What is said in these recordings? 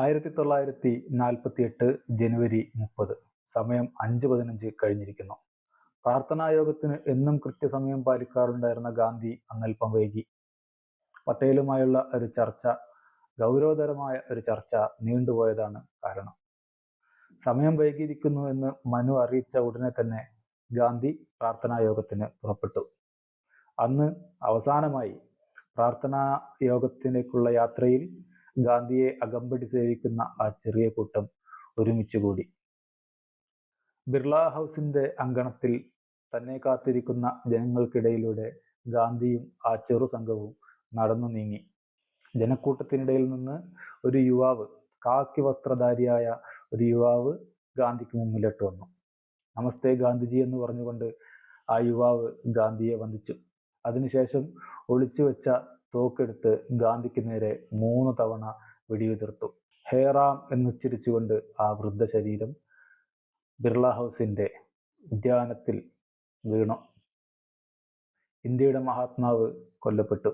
ആയിരത്തി തൊള്ളായിരത്തി നാൽപ്പത്തി എട്ട് ജനുവരി മുപ്പത്. സമയം അഞ്ച് പതിനഞ്ച് കഴിഞ്ഞിരിക്കുന്നു. പ്രാർത്ഥനാ യോഗത്തിന് എന്നും കൃത്യസമയം പാലിക്കാറുണ്ടായിരുന്ന ഗാന്ധി അന്നൽപ്പം വൈകി. പട്ടേലുമായുള്ള ഒരു ചർച്ച ഗൗരവതരമായ ഒരു ചർച്ച നീണ്ടുപോയതാണ് കാരണം. സമയം വൈകിയിരിക്കുന്നു എന്ന് മനു അറിയിച്ച ഉടനെ തന്നെ ഗാന്ധി പ്രാർത്ഥനാ യോഗത്തിന് പുറപ്പെട്ടു. അന്ന് അവസാനമായി പ്രാർത്ഥനാ യോഗത്തിലേക്കുള്ള യാത്രയിൽ ഗാന്ധിയെ അകമ്പടി സേവിക്കുന്ന ആ ചെറിയ കൂട്ടം ഒരുമിച്ച് കൂടി. ബിർള ഹൗസിന്റെ അങ്കണത്തിൽ തന്നെ കാത്തിരിക്കുന്ന ജനങ്ങൾക്കിടയിലൂടെ ഗാന്ധിയും ആ ചെറു സംഘവും നടന്നു നീങ്ങി. ജനക്കൂട്ടത്തിനിടയിൽ നിന്ന് ഒരു യുവാവ് കാക്കി വസ്ത്രധാരിയായ ഒരു യുവാവ് ഗാന്ധിക്ക് മുന്നിലിട്ട് വന്നു. നമസ്തേ ഗാന്ധിജി എന്ന് പറഞ്ഞുകൊണ്ട് ആ യുവാവ് ഗാന്ധിയെ വന്ദിച്ചു. അതിനുശേഷം ഒളിച്ചു വെച്ച തോക്കെടുത്ത് ഗാന്ധിക്ക് നേരെ മൂന്ന് തവണ വെടിയുതിർത്തു. ഹേറാം എന്നുച്ചരിച്ചുകൊണ്ട് ആ വൃദ്ധ ശരീരം ബിർള ഹൗസിന്റെ ഉദ്യാനത്തിൽ വീണു. ഇന്ത്യയുടെ മഹാത്മാവ് കൊല്ലപ്പെട്ടു.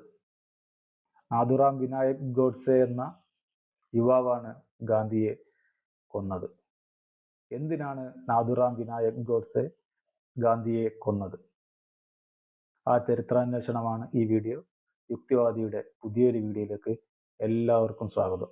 നാഥുറാം വിനായക് ഗോഡ്സെ എന്ന യുവാവാണ് ഗാന്ധിയെ കൊന്നത്. എന്തിനാണ് നാഥുറാം വിനായക് ഗോഡ്സെ ഗാന്ധിയെ കൊന്നത്? ആ ചരിത്രാന്വേഷണമാണ് ഈ വീഡിയോ. യുക്തിവാദിയുടെ പുതിയൊരു വീഡിയോയിലേക്ക് എല്ലാവർക്കും സ്വാഗതം.